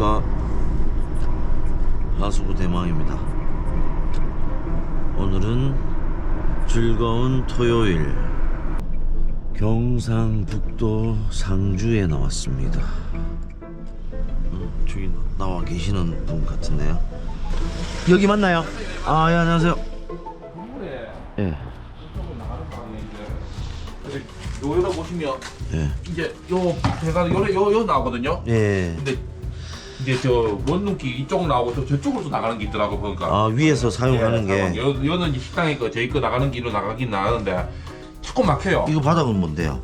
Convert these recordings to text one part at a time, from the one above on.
안녕하십니까. 하수구 대망입니다. 오늘은 즐거운 토요일 경상북도 상주에 나왔습니다. 어, 저기 나와 계시는 분 같은데요. 여기 맞나요? 아 예, 안녕하세요. 예, 여기다 보시면 예, 이제 요 배가 요, 요, 요 나오거든요. 예. 근데 이제 저 원룸기 이쪽 나오고 또 저쪽으로 또 나가는 게 있더라고 보니까. 아 위에서 사용하는 게 요, 요는 이제 식당에 거 저희 거 나가는 길로 나가긴 나가는데 자꾸 막혀요. 이거 바닥은 뭔데요?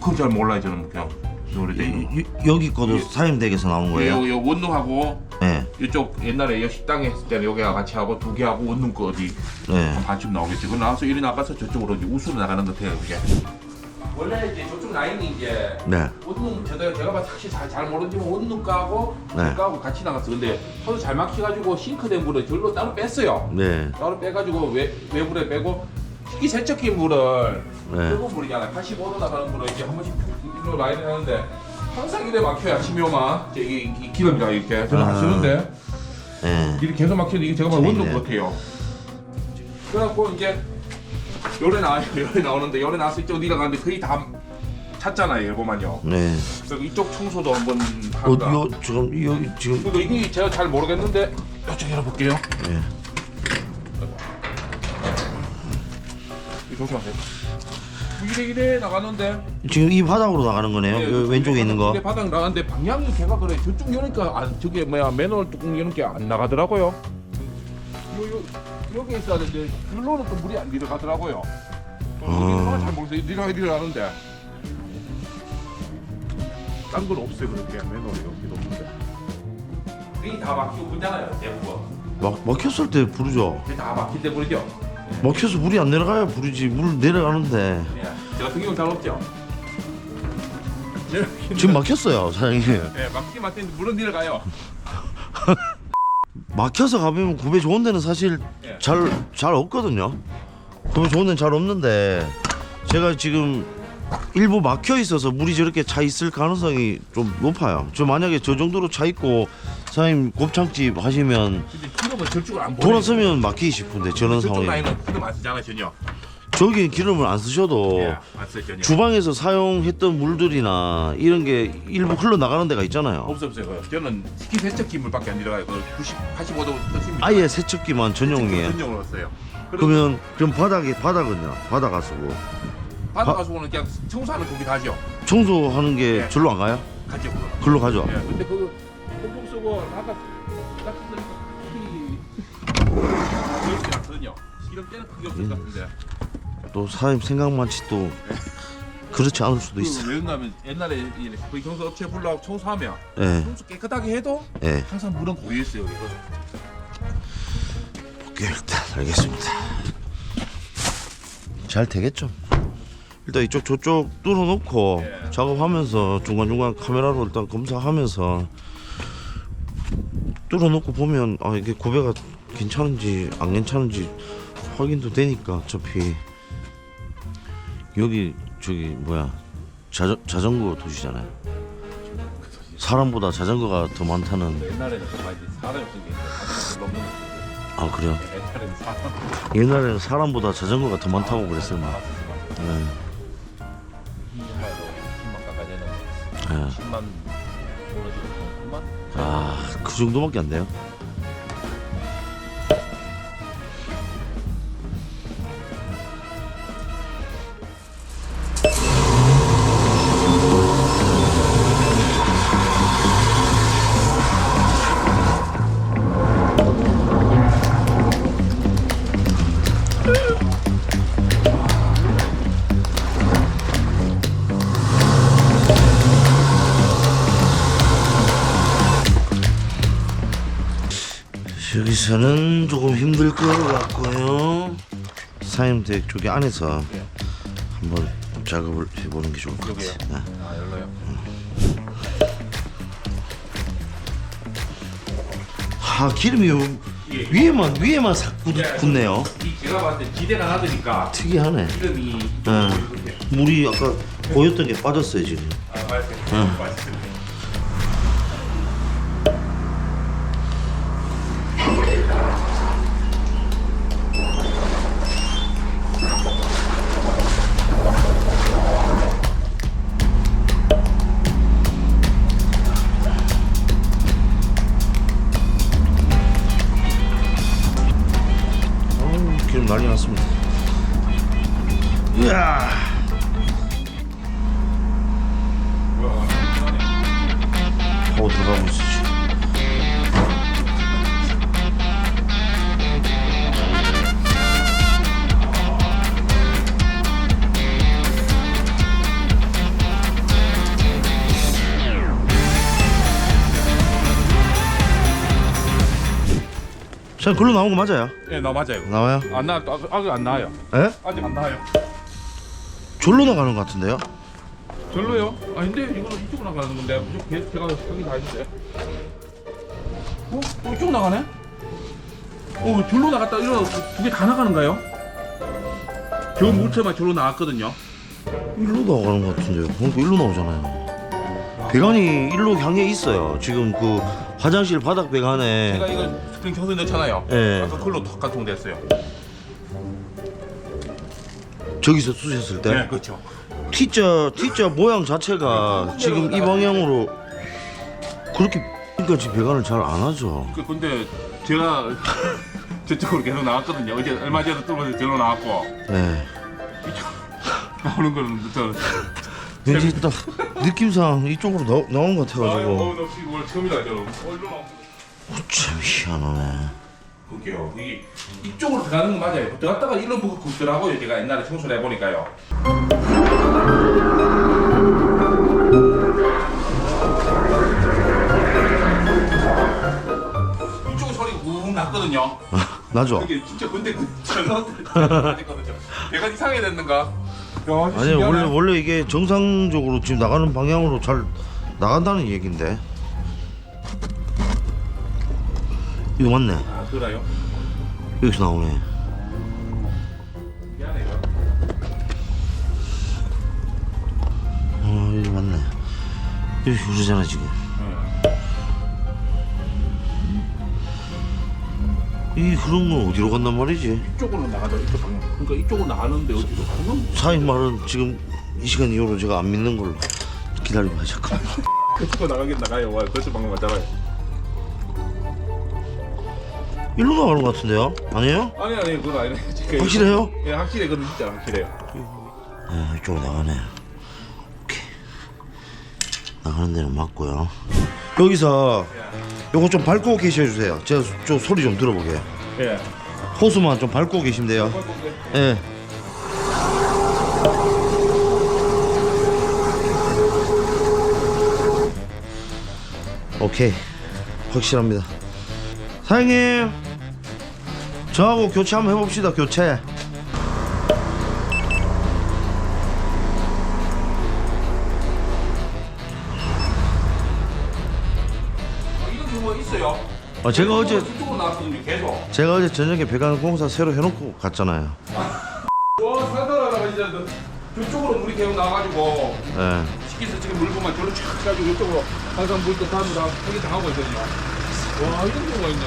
그건 잘 몰라요 저는 그냥 거. 이- 이- 여기 거도 사임댁에서 나온 거예요? 요, 요 원룸하고 네, 이쪽 옛날에 요 식당에 했을 때는 여기가 같이 하고 두 개하고 원룸 거 어디 네. 반쯤 나오겠지. 그 나와서 이리 나가서 저쪽으로 이제 우수로 나가는 것 같아요 이게. 원래 이제 저쪽 라인이 이제 네. 원룸 제가 제가 봐서 사실 잘, 잘 모르지만 원룸 가고 네. 가고 같이 나갔어. 근데 서로 잘 막혀가지고 싱크대 물을 절로 따로 뺐어요. 네. 따로 빼가지고 외 외부에 빼고 특히 세척기 물을 네. 뜨거운 물이잖아. 85도 나가는 물을 이제 한 번씩 일로 라인을 하는데 항상 이래 막혀요. 아침에 오면 저기 이 기름이라 이렇게 저는 아. 아시는데 네. 이렇게 계속 막히는데 이게 제가 봐도 원룸 재밌네. 같아요. 그래갖고 이제 요래 나와요. 요래 나오는데 요래 나왔을 때 어디가 가는데 거의 다 찼잖아요. 일보만요. 네. 그리고 이쪽 청소도 한번 어, 한다. 요 지금 여기 지금 그리고 이게 제가 잘 모르겠는데 이쪽 열어볼게요. 네. 이거 조심하세요. 이래 이래 나가는데 지금 이 바닥으로 나가는 거네요. 예, 요 왼쪽에 있는 거. 바닥 나가는데 방향이 걔가 그래 저쪽 여니까 안 저게 뭐야 맨홀 뚜껑 여는 게 안 나가더라고요. 여기 있어야 되는데 글로는 또 물이 안 들어가더라고요. 어, 아. 잘 모르겠어요. 이리가 이리가 하는데 딴 건 없어요 그렇게 맨홀이 여기도 없는데. 이다 막히고 그잖아요 대부분. 막 막혔을 때 부르죠. 이게 다 막힐 때 부르죠. 막혀서 물이 안 내려가야 부르지. 물 내려가는데 예. 저 같은 경우 잘 없죠. 지금 막혔어요, 사장님. 예, 막히긴 막히는데 물은 내려가요. 막혀서 가보면 굽에 좋은 데는 사실 예. 잘잘 없거든요. 굽에 좋은 데는 잘 없는데 제가 지금 일부 막혀 있어서 물이 저렇게 차 있을 가능성이 좀 높아요. 저 만약에 저 정도로 차 있고 사장님 곱창집 하시면 근데 기름은 저쪽을 안 보여요. 돌아서면 막히기 싶은데 저런 저쪽 라인은 전혀. 저기 기름을 안 쓰셔도 예, 안. 주방에서 사용했던 물들이나 이런 게 일부 흘러 나가는 데가 있잖아요. 없어 없어요. 그거. 저는 식기 세척기 물밖에 안 들어가요. 그 90, 85도 뜨십니다. 아예 세척기만 전용이에요. 전용으로 써요. 그러면 그럼 바닥에 바닥은요? 바닥 가수고 바다 가서는 그냥 청소하는 거기 가죠. 청소하는 게 예. 절로 안 가요? 가죠. 그거. 글로 가죠. 예, 근데 그 pomp 쓰고 아까 키 여기 났거든요. 이런 때는 크게 없을 것 같은데. 또 사장님 생각만치 또 그렇지 않을 수도 있어. 그 왜냐면 옛날에 이 청소 업체 불러고 청소하면 예, 청소 깨끗하게 해도 예. 항상 물은 고여 있어요. 이거. 볼게요 일단 알겠습니다. 잘 되겠죠. 일단 이쪽 저쪽 뚫어놓고 예. 작업하면서 중간 중간 카메라로 일단 검사하면서 뚫어놓고 보면 아 이게 고배가 괜찮은지 안 괜찮은지 확인도 되니까 어차피 여기 저기 뭐야 자전 자전거 도시잖아요. 사람보다 자전거가 더 많다는 옛날에는 사람이 없는 게아 그래요? 옛날에는 사람 옛날에는 사람보다 자전거가 더 많다고 그랬어요 막. 네. 정말로 10만 가까이 되는 네. 10만 무너지고 10만 아 그 정도밖에 안 돼요? 여기서는 조금 힘들 것 같고요. 사임댁 쪽에 안에서 예. 한번 작업을 해보는 게 좋을 것 여기요? 같아요. 네. 아 열로요? 아 기름이 요- 예. 위에만 위에만 싹 굳, 예. 굳네요. 이 제가 봤을 때 기대가 나드니까 특이하네. 이름이 네. 이렇게 물이 아까 보였던 게 빠졌어요 지금. 아 응. 말씀 난리 났습니다. 이야. 하고 들어가고 있어 자, 글로 나온 거 맞아요? 예, 나 맞아요. 나와요? 안 나, 아직, 아직 안 나와요. 에? 아직 안 나와요. 졸로 나가는 것 같은데요? 별로요? 아닌데 이거는 이쪽으로 나가는 건데 이쪽 개- 제가 여기 다 있는데. 어? 어 이쪽 나가네? 어 절로 나갔다 이거 두개 다 나가는가요? 저 물체만 절로 나왔거든요. 일로 나가는 것 같은데요. 그러니까 일로 나오잖아요. 배관이 일로 향해 있어요. 지금 그 화장실 바닥 제가 배관에 이거 스크린 켜서 넣잖아요. 예. 아까 그걸로 턱 가동됐어요. 저기서 쑤셨을 때 네, 그렇죠. T자 T자 모양 자체가 지금 이 방향으로 그렇게 까지 배관을 잘 안 하죠. 그 근데 제가 저쪽으로 계속 나왔거든요. 어제 얼마 전에 뚫어서 절로 나왔고 네. 나오는 거는 저. 왠지 딱 느낌상 이쪽으로 나, 나온 것 아유, 같아가지고 어, 나 지금 오늘 처음이다 저. 어, 일로 나와. 참 희한하네. 그게요. 이 이쪽으로 들어가는 거 맞아요. 들어갔다가 일로 보고 굽더라고요. 제가 옛날에 청소를 해보니까요. 이쪽 소리 우 났거든요. 나죠? 이게 진짜 근데 그 전화거든요. 내가 이상하게 됐는가? 야, 아니 원래 원래 이게 정상적으로 지금 나가는 방향으로 잘 나간다는 얘긴데 이거 맞네. 아 그래요? 여기서 나오네. 어 이거 맞네. 여기 흐르잖아 지금. 이 그런 건 어디로 간단 말이지? 이쪽으로 나가죠. 이쪽 방향. 그러니까 이쪽으로 나가는데 어디로 가는? 사인 말은 지금 이 시간 이후로 제가 안 믿는 걸로 기다리고 잠깐. 그쪽 나가긴 나가요. 와, 그쪽 방향 맞잖아요. 일로 나가는 것 같은데요? 아니에요? 아니 아니 그건 아니네. 제가 확실해요? 예, 확실해. 그건 진짜 확실해요. 아, 이쪽으로 나가네. 오케이. 나가는 데는 맞고요. 여기서 요거 좀 밟고 계셔 주세요. 제가 좀 소리 좀 들어보게. 예. 호수만 좀 밟고 계시면 돼요. 예. 오케이. 확실합니다. 사장님, 저하고 교체 한번 해봅시다. 교체. 아, 이런 경우가 있어요. 아, 제가 어제 이쪽으로 나왔거든요. 계속. 제가 어제 저녁에 배관 공사 새로 해놓고 갔잖아요. 와 살살하다가 진짜 너- 저쪽으로 물이 계속 나와가지고 예. 시키서 지금 물 보면 저로 촥 가지고 이쪽으로 항상 물 뜻하면서 하기 당하고 있거든요. 와 이런 경우가 있네.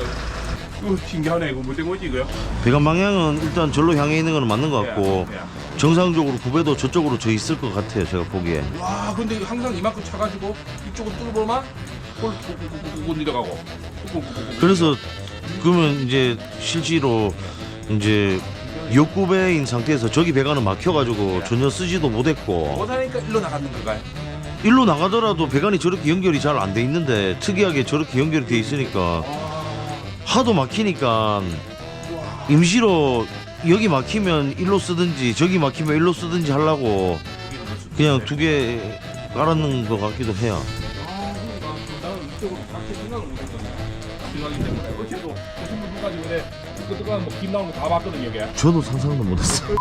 이거 신기하네. 이거 뭐 때문이지 이거요? 배관 방향은 일단 절로 향해 있는 건 맞는 것 같고 예, 예. 정상적으로 구배도 저쪽으로 져 있을 것 같아요. 제가 보기에. 와 근데 항상 이만큼 차가지고 이쪽으로 뚫어보면 홀 꾹꾹꾹꾹 내려가고 꾹꾹꾹꾹 그래서 그러면 이제 실제로 이제 역구배인 상태에서 저기 배관은 막혀가지고 전혀 쓰지도 못했고 못하니까 일로 나가는 건가요? 일로 나가더라도 배관이 저렇게 연결이 잘 안 돼 있는데 특이하게 저렇게 연결이 돼 있으니까 하도 막히니까 임시로 여기 막히면 일로 쓰든지 저기 막히면 일로 쓰든지 하려고 그냥 두 개 깔아놓은 것 같기도 해요. 저도 상상도 못했어요.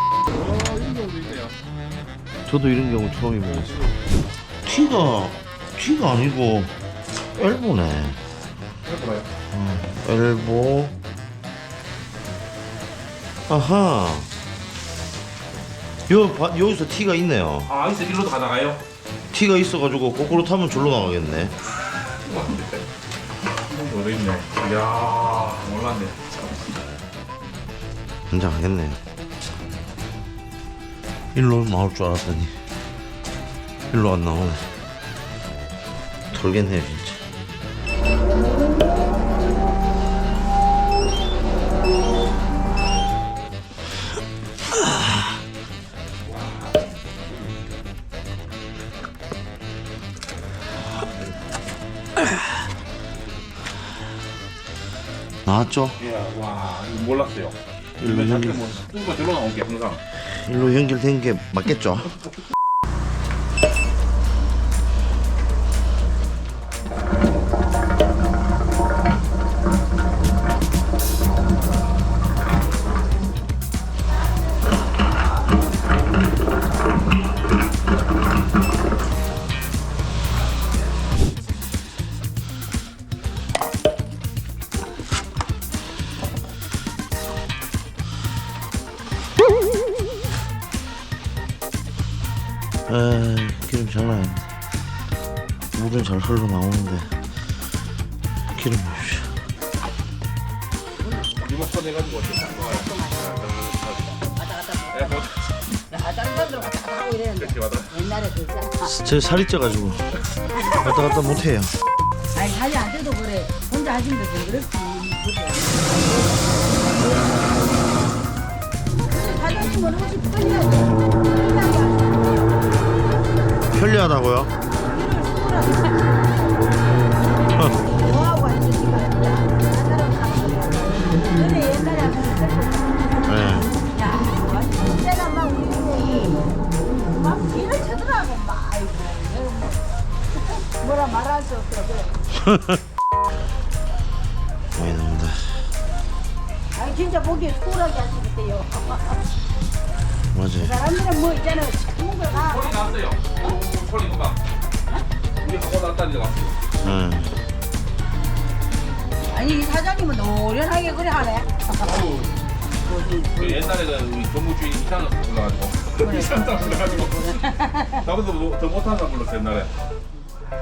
저도 이런 경우 처음입니다. T가 T가 아니고 엘보네. 해봐요 엘보. 아하. 요 바- 여기서 T가 있네요. 아 있어 일로 다 나가요? T가 있어가지고 거꾸로 타면 절로 나가겠네. 거 있네 이야 몰랐네 굉장하겠네요. 일로 나올 줄 알았더니 일로 안 나오네. 털겠네요 진짜. 나왔죠? 예, 와 이거 몰랐어요. 일로 연결 뭐 뚜가 들어 나온 게 항상. 일로 연결된 게 맞겠죠? 제 살이 쪄가지고 왔다 갔다 못해요 아니 살이 안 돼도 그래. 혼자 하시면 좀 그렇지. 그래. 사장님은 혹시 편리하게 편리하다고요? 뭐하고. 사람 가는 거 옛날에 네. 야, 완전 때가 막 우리 동생이 뭐 뭐라 말할 수 없어 그래. 나온다 아 진짜 보기에 소홀하게 하시겠대요. 맞아요 사람들은 뭐 있잖아 먹은 걸 가. 소리 났어요. 소리 누가? 우리 하고 났다니 왔어요. 네. 아니 이 사장님은 노련하게 그래 하네. 그 옛날에는 우리 전무주인 이상한 사람 불러가지고 이상한 사람 불러가지고 나보다 뭐- 더 못하는 사람 불렀어 옛날에. 이자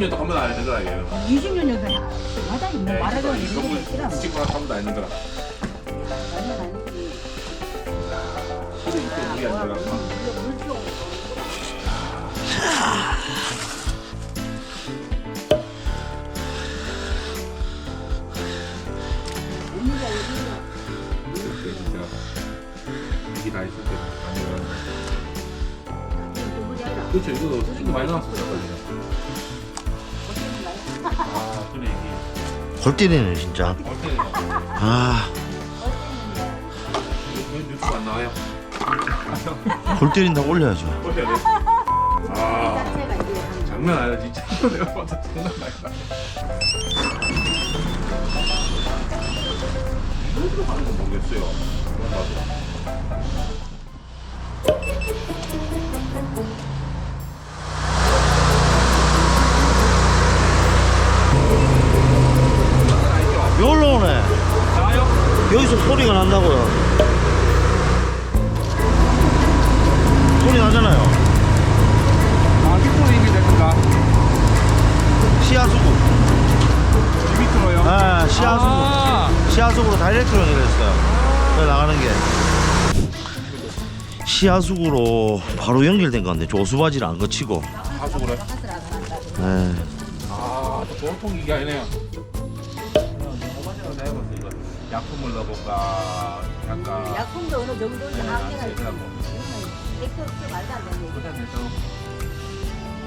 20년도 한번안 했더라 이게. 20년 전에 마다 뭐 말하자면 이런 거 너무 있더라. 찍고 한 번도 안 했더라. 완전 아니지. 근데 이때 우리 안 들어가. 이거 물총. 그때 진짜 이게 다 있을 때 아니면 그렇죠 이거 많이 나왔었어 걸리 골 때리네 진짜 아안 나와요? 골 때린다고 올려야죠 돼. 아 자체가 이게 한 장난 아니야 진짜 내가 봐도 장난 아니다. 어디로 가는 건 모르겠어요. 그런 봐 여기서 소리가 난다고요 소리 나잖아요 아 휘포 이미 됐는가? 시야수국 밑으로요? 아 시야수국 아, 시야수국으로 다이렉트로 연결했어요 그 나가는 게 시야수국으로 바로 연결된 건데 조수바지를 안 거치고 가수 그래. 네. 아, 기가 아니네요. 약품을 넣어볼까, 약간 약품도 어느 정도인지 네, 있어. 되더라고. 이건 그 말도 안 되는 얘기. 해서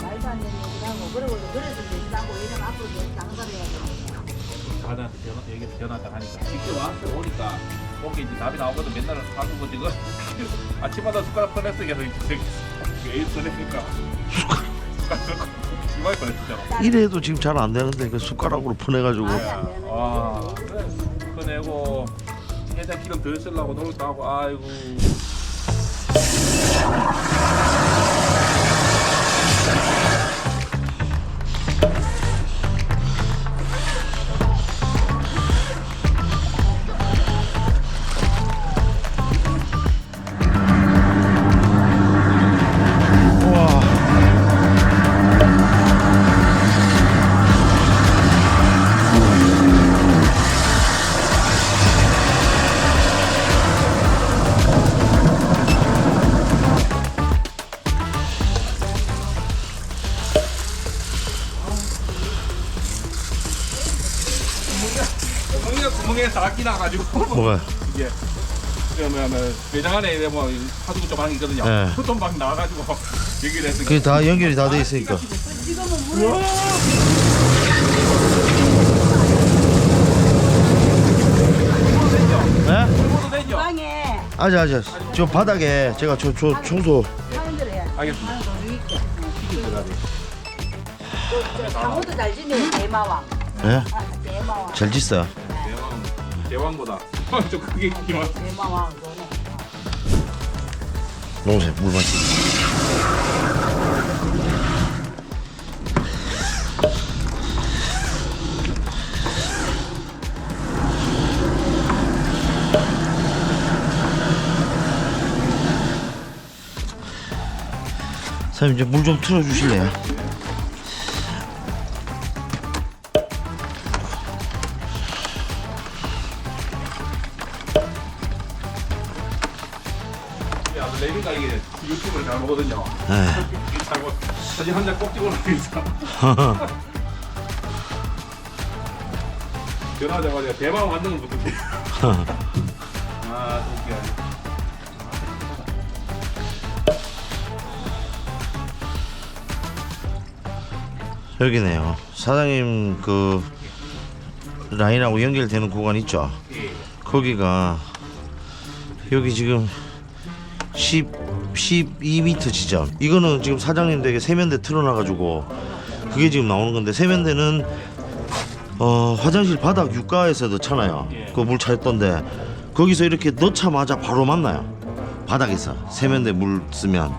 말도 안 되는 얘기를 하고 그러고 그래서 얘기하고 이런 앞으로 장사해야 돼. 다들한테 전화, 얘기 전화다 하니까 직접 와서 오니까 거기 이제 답이 나오거든 맨날 사주고 지금 아침마다 숟가락 꺼냈어 계속 저기 왜 꺼내니까 숟가락 꺼냈잖아. 이래도 지금 잘 안 되는데 그 숟가락으로 안 되는 와, 그래. 꺼내고 해장 기름 덜 쓰려고 노력도 하고 아이고. 안에 뭐 하수구 좀 하는 게 있거든요. 네. 그돈 막 나와가지고 연결 해서 그게 다 연결이 다 돼 있으니까. 지금은 물을 네? 먹어도 되죠? 방에 아자 아자. 저 바닥에 제가 저, 저 청소. 알겠습니다. 장어도 잘 지내요 대마왕 예? 아, 대마왕 잘 짓어요. 대왕 대왕보다 좀 크게 키워. 대마왕 그거는 놓으세요. 물 마시. 사장님 이제 물 좀 틀어주실래요? 야, 레빈가 이게 유튜브를 잘 보거든요. 예. 이게 잘고 사진 한장꼭 찍어놓고 있어. 전화하자마자 대박 만드는 것부터. 아, 웃겨. 여기네요. 사장님 그 라인하고 연결되는 구간 있죠? 예. 거기가 여기 지금 10 12m 지점. 이거는 지금 사장님 댁에 세면대 틀어놔가지고 그게 지금 나오는 건데 세면대는 어 화장실 바닥 육가에서 넣잖아요. 그 물 차있던데 거기서 이렇게 넣자마자 바로 만나요. 바닥에서 세면대 물 쓰면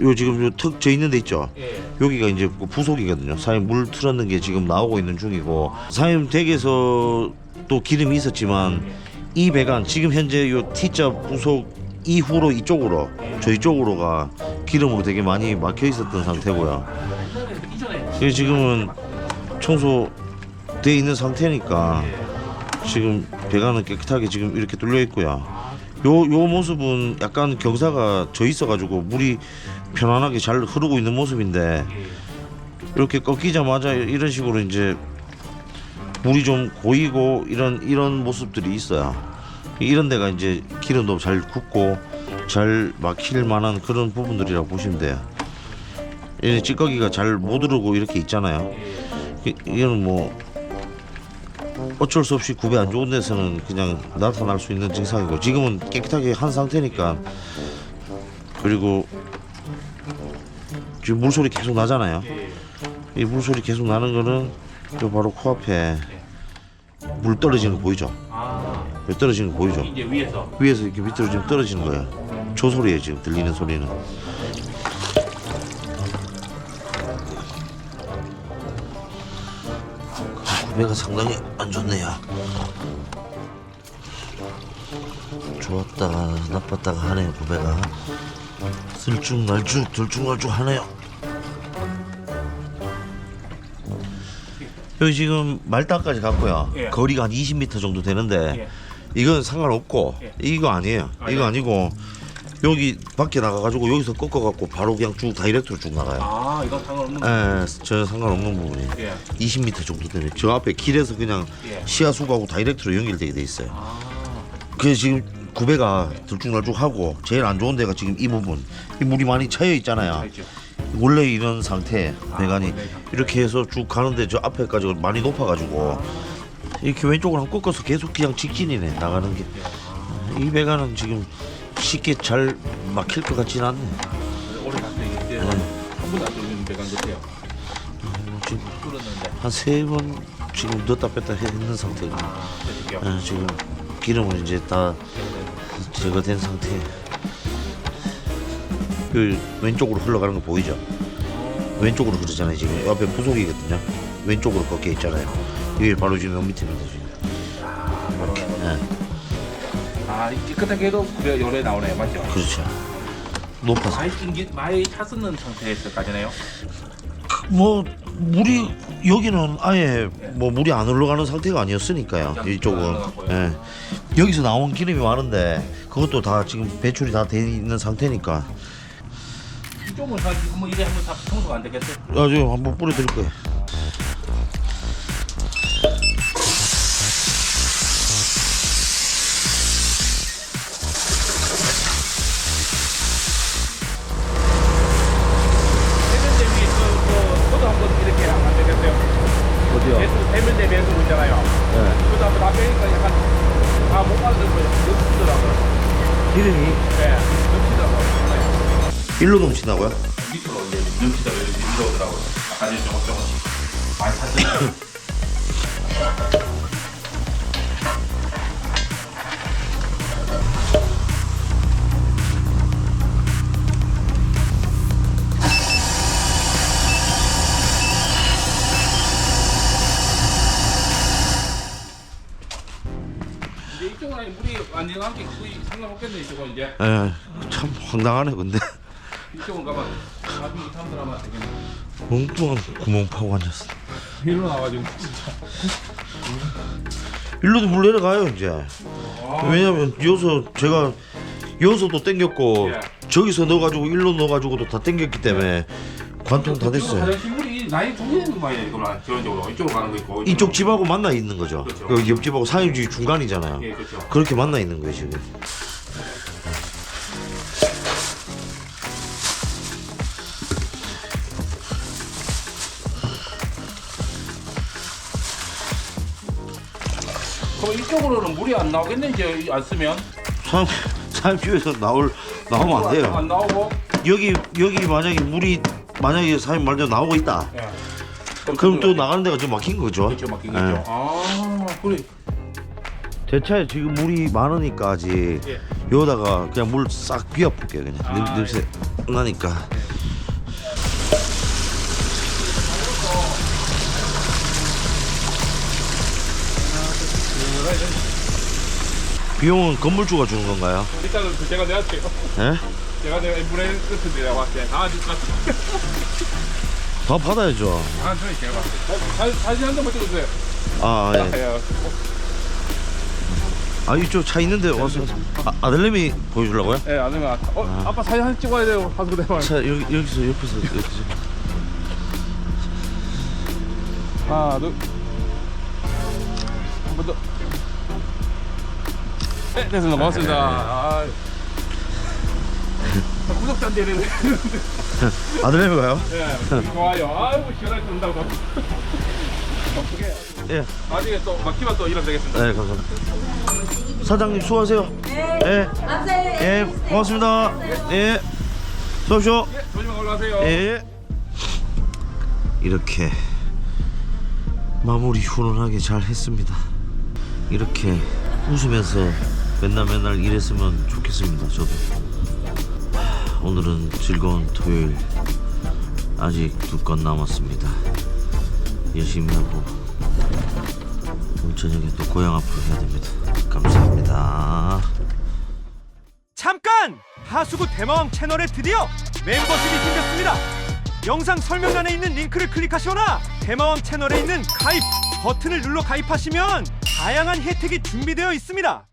요 지금 요턱저 있는 데 있죠. 예. 여기가 이제 그 부속이거든요. 사장님 물 틀었는 게 지금 나오고 있는 중이고 사장님 댁에서 또 기름이 있었지만 이 배관 지금 현재 요 T자 부속 이후로 이쪽으로 저희 쪽으로가 기름으로 되게 많이 막혀 있었던 상태고요. 그래서 지금은 청소 돼 있는 상태니까 지금 배관은 깨끗하게 지금 이렇게 뚫려 있고요. 요 요 모습은 약간 경사가 져 있어가지고 물이 편안하게 잘 흐르고 있는 모습인데 이렇게 꺾이자마자 이런 식으로 이제 물이 좀 고이고 이런 이런 모습들이 있어요. 이런 데가 이제 기름도 잘 굳고 잘 막힐 만한 그런 부분들이라고 보시면 돼요. 이 찌꺼기가 잘 못 흐르고 이렇게 있잖아요. 이- 이거는 뭐 어쩔 수 없이 굽이 안 좋은 데서는 그냥 나타날 수 있는 증상이고 지금은 깨끗하게 한 상태니까 그리고 지금 물소리 계속 나잖아요. 이 물소리 계속 나는 거는 요 바로 코앞에 물 떨어지는 거 보이죠? 아, 물 떨어지는 거 보이죠? 이제 위에서 위에서 이렇게 밑으로 지금 떨어지는 거예요. 저 소리에 지금 들리는 소리는. 구배가 상당히 안 좋네요. 좋았다가 나빴다가 하네요 구배가. 들쭉날쭉 들쭉날쭉 하네요. 여기 지금 말다까지 갔고요. 예. 거리가 한 20m 정도 되는데 예. 이건 상관없고 예. 이거 아니에요. 아, 이거 예. 아니고 여기 밖에 나가가지고 여기서 꺾어갖고 바로 그냥 쭉 다이렉트로 쭉 나가요. 아, 이건 상관없는 거. 예, 전혀 상관없는 부분이에요. 예. 20m 정도 되네. 저 앞에 길에서 그냥 예. 시야수하고 다이렉트로 연결되게 돼 있어요. 아, 그래서 지금 구배가 들쭉날쭉하고 제일 안 좋은 데가 지금 이 부분. 이 물이 많이 차여 있잖아요. 알죠. 원래 이런 상태 배관이 원래 상태. 이렇게 해서 쭉 가는데 저 앞에까지 많이 높아가지고 이렇게 왼쪽으로 한번 꺾어서 계속 그냥 직진이네 나가는 게. 이 배관은 지금 쉽게 잘 막힐 것 같진 않네. 오래 이제 음. 한 번도 안 뚫리는 배관 같아요. 지금 뚫었는데. 한 세 번 지금 넣었다 뺐다 했는 상태고 아, 그러게요. 예, 지금 기름은 이제 다 제거된 상태. 그 왼쪽으로 흘러가는 거 보이죠? 왼쪽으로 흐르잖아요 지금 옆에 부속이거든요. 왼쪽으로 꺾여 있잖아요. 이게 바로 지금 여기 밑입니다 지금. 이렇게. 예, 아, 이 깨끗하게 해도 그래 열에 나오네요, 맞죠? 그렇죠. 높아서. 많이 찡기, 많이 차 쓰는 상태에서까지네요. 뭐 물이 여기는 아예 뭐 물이 안 흘러가는 상태가 아니었으니까요. 이쪽은 예. 여기서 나온 기름이 많은데 그것도 다 지금 배출이 다 돼 있는 상태니까 이쪽은 한, 한번 이래 한번 다 청소가 안 되겠어요? 나중에 한번 뿌려드릴 거예요. 일로 넘친다고요? 밑으로 이제 넘치다가 이렇게 들어오더라고요. 아까 전에 조금 조금씩 많이 탔잖아요. 이제 이쪽은 아니 물이 완전한 게 거의 상관없겠네 이쪽은 이제 예, 참 황당하네 근데 이쪽은 가면 나중에 사람들 하면 되겠네. 엉뚱한 구멍 파고 앉았어. 일로 나와가지고. 진짜 일로도 물 내려가요 이제. 왜냐면 여기서 제가 여기서도 땡겼고 예. 저기서 넣어가지고 일로 넣어가지고도 다 땡겼기 때문에 관통 다 됐어요. 물이 라인 통일되는 거 말이야 이거랑 기본적으로. 이쪽으로 가는 거 있고 이쪽 집하고 만나 있는 거죠. 그렇죠. 그 옆집하고 사유지 중간이잖아요. 예 그렇죠. 그렇게 만나 있는 거예요 지금 그럼 이쪽으로는 물이 안 나오겠네 이제 안 쓰면. 사유지에서 나올 나오면 안 돼요. 안 나오고. 여기 여기 만약에 물이 만약에 사유 말대로 나오고 있다. 예. 그럼 또 나가는 데가 좀 막힌 거죠. 그렇죠 막힌 예. 거죠. 아 그래 제 차에 지금 물이 많으니까 아직 예. 여기다가 그냥 물 싹 비워볼게요 그냥 아, 냄, 냄새 나니까 비용은 건물주가 주는 건가요? 일단은 그 제가 내할게요 예? 제가 내가 물에 끝을 내가 봤을 때아 진짜 다 받아야죠 아 저희 제가 사- 사진 한 장만 찍어주세요 아 예. 예. 아 이쪽 차 있는데 와서 아, 아들내미 보여주려고요? 예, 아들가 어, 아빠 사진 한 찍어야 돼요. 하고 대만. 차 여기 여기서 옆에서 여기서 하나, 둘. 한 번 더. 네, 됐습니다. 고맙습니다. 아, 아, 구독자인데 이러네. 아들내미가요? 예, 좋아요. 아이고 시원하게 든다고. 어떻게? 예. 나중에 또 막히면 또 일하면 되겠습니다. 네 감사합니다. 사장님 수고하세요. 네. 예, 고맙습니다. 예. 수고하십시오. 예, 조심히 올라가세요. 예. 이렇게 마무리 훈훈하게 잘 했습니다. 이렇게 웃으면서 맨날 맨날 일했으면 좋겠습니다. 저도. 하, 오늘은 즐거운 토요일 아직 두 건 남았습니다. 열심히 하고 오늘 저녁에 또 고향 앞으로 해야 됩니다. 감사합니다. 잠깐! 하수구 대마왕 채널에 드디어 멤버십이 생겼습니다. 영상 설명란에 있는 링크를 클릭하시거나 대마왕 채널에 있는 가입 버튼을 눌러 가입하시면 다양한 혜택이 준비되어 있습니다.